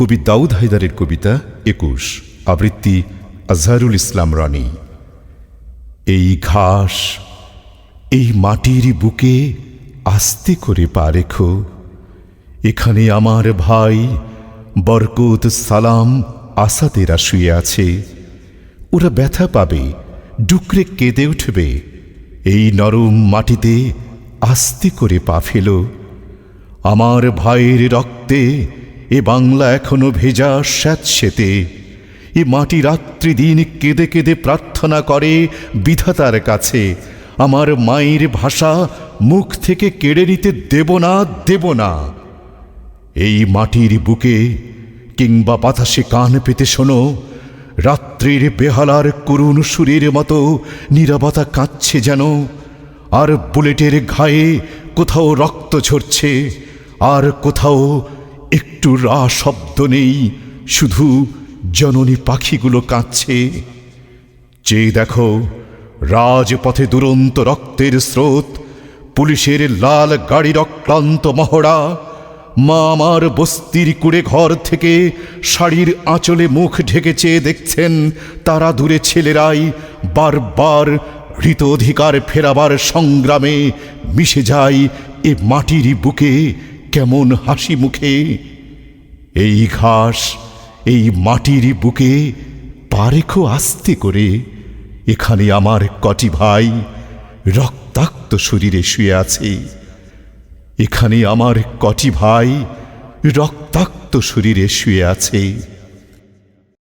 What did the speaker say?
কবি দাউদ হায়দারের কবিতা একুশ, আবৃত্তি আজহারুল ইসলাম রানী। এই ঘাস, এই মাটির বুকে আস্তে করে পা রেখো। এখানে আমার ভাই বরকত সালাম আসাদেরা শুয়ে আছে। ওরা ব্যথা পাবে, ডুকরে কেঁদে উঠবে। এই নরম মাটিতে আস্তে করে পা ফেলো। আমার ভাইয়ের রক্তে এ বাংলা এখনও ভেজা স্যাঁতসেতে এ মাটি রাত্রি দিন কেঁদে কেঁদে প্রার্থনা করে বিধাতার কাছে। আমার মায়ের ভাষা মুখ থেকে কেড়ে নিতে দেব না দেব না। এই মাটির বুকে কিংবা বাতাসে কান পেতে শোনো। রাত্রির বেহালার করুণ সুরের মতো নীরবতা কাঁদছে যেন। আর বুলেটের ঘায়ে কোথাও রক্ত ঝরছে, আর কোথাও একটু রা শব্দ নেই, শুধু জননী পাখিগুলো কাঁদছে। চেয়ে দেখো, রাজপথে দুরন্ত রক্তের স্রোত, পুলিশের লাল গাড়ির অক্লান্ত মহড়া, মা আমার বস্তির কুড়ে ঘর থেকে শাড়ির আঁচলে মুখ ঢেকে চেয়ে দেখছেন তারা দূরে ছেলেরাই বারবার হৃত অধিকার ফেরাবার সংগ্রামে মিশে যায় এ মাটির বুকে। কেমন হাসি মুখে। এই ঘাস, এই মাটির বুকে পারেখো আস্তে করে। এখানে আমার কটি ভাই রক্তাক্ত শরীরে শুয়ে আছে। এখানে আমার কটি ভাই রক্তাক্ত শরীরে শুয়ে আছে।